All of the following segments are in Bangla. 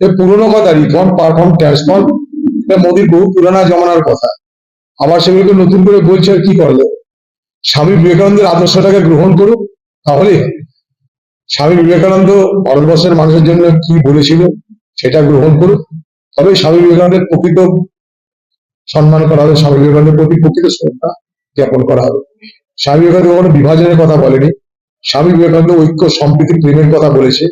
পুরোনো কথা রিফর্ম পারফর্ম ট্রান্সফর্ম মোদীর বহু পুরানা জমানার কথা। আবার সেগুলোকে নতুন করে বলছে আর কি করল স্বামী বিবেকানন্দের আদর্শটাকে গ্রহণ করুক, তাহলে স্বামী বিবেকানন্দ ভারতবর্ষের মানুষের জন্য কি বলেছিল সেটা গ্রহণ করুক। তবে স্বামী বিবেকানন্দের প্রকৃত সম্মান করা হবে স্বামী বিবেকানন্দের প্রতি প্রকৃত শ্রদ্ধা জ্ঞাপন করা হবে। স্বামী বিবেকানন্দ কখনো বিভাজনের কথা বলেনি। স্বামী বিবেকানন্দ ঐক্য, সম্প্রীতি, প্রেমের কথা বলেছে।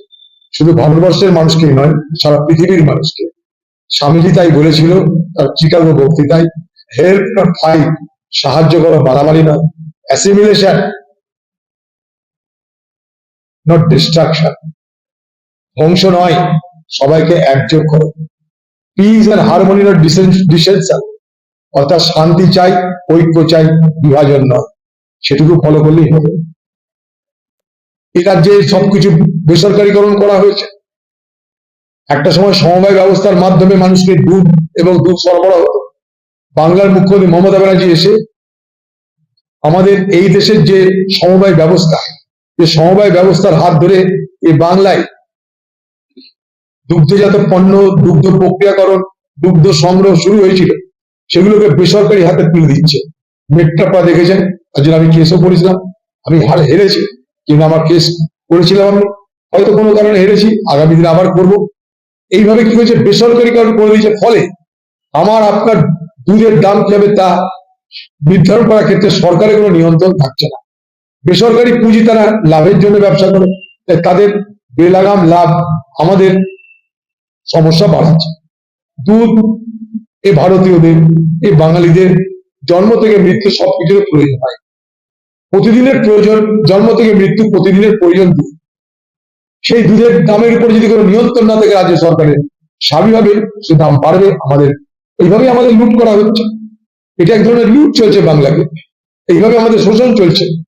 শুধু ভারতবর্ষের মানুষকেই নয়, সারা পৃথিবীর মানুষকে। স্বামীজি তাই বলেছিল, তার চিকাগো বক্তৃতায় হেল্প নট ফাইট সাহায্য করো বাড়াবাড়ি নয় অ্যাসিমিলেশন নট ডিস্ট্রাকশন ধ্বংস নয়, সবাইকে একযোগ করো। পিস আর হারমোনি নট ডিসেনশন অর্থাৎ শান্তি চাই, ঐক্য চাই, বিভাজন নয়। সেটুকু ফলো করলেই হবে। এ রাজ্যে সবকিছু বেসরকারীকরণ করা হয়েছে, একটা সময় সমবায় ব্যবস্থার মাধ্যমে মানুষকে দুধ এবং দুধ সরবরাহ হতো। বাংলার মুখ্যমন্ত্রী মমতা ব্যানার্জি এসে আমাদের এই দেশের যে সমবায় ব্যবস্থা, যে সমবায় ব্যবস্থার হাত ধরে এই বাংলায় দুগ্ধজাত পণ্য, দুগ্ধ প্রক্রিয়াকরণ, দুগ্ধ সংগ্রহ শুরু হয়েছিল, সেগুলোকে বেসরকারি হাতে তুলে দিচ্ছে। মেট্রাপা দেখেছেন? জন্য আমি কেসও করেছিলাম আমি হার হেরেছি। কিন্তু আমার কেস করেছিলাম আমি, হয়তো কোনো কারণে হেরেছি, আগামী দিনে আবার করব। এইভাবে কি হয়েছে? বেসরকারিকরণ করে দিয়েছে। ফলে আমার, আপনার দুধের দাম কি হবে তা নির্ধারণ করার ক্ষেত্রে সরকারের কোনো নিয়ন্ত্রণ থাকছে না। বেসরকারি পুঁজি তারা লাভের জন্য ব্যবসা করে তাদের বেলাগাম লাভ আমাদের সমস্যা বাড়াচ্ছে। দুধ, এ ভারতীয়দের এই বাঙালিদের জন্ম থেকে মৃত্যু সবকিছুর প্রয়োজন হয়। প্রতিদিনের প্রয়োজন, জন্ম থেকে মৃত্যু প্রতিদিনের প্রয়োজন দুধ। সেই দুধের দামের উপর যদি কোনো নিয়ন্ত্রণ না থাকে রাজ্য সরকারের, স্বাভাবিকভাবে সে দাম বাড়বে আমাদের। এইভাবে আমাদের লুট করা হচ্ছে। এটা এক ধরনের লুট চলছে বাংলাকে। এইভাবে আমাদের শোষণ চলছে।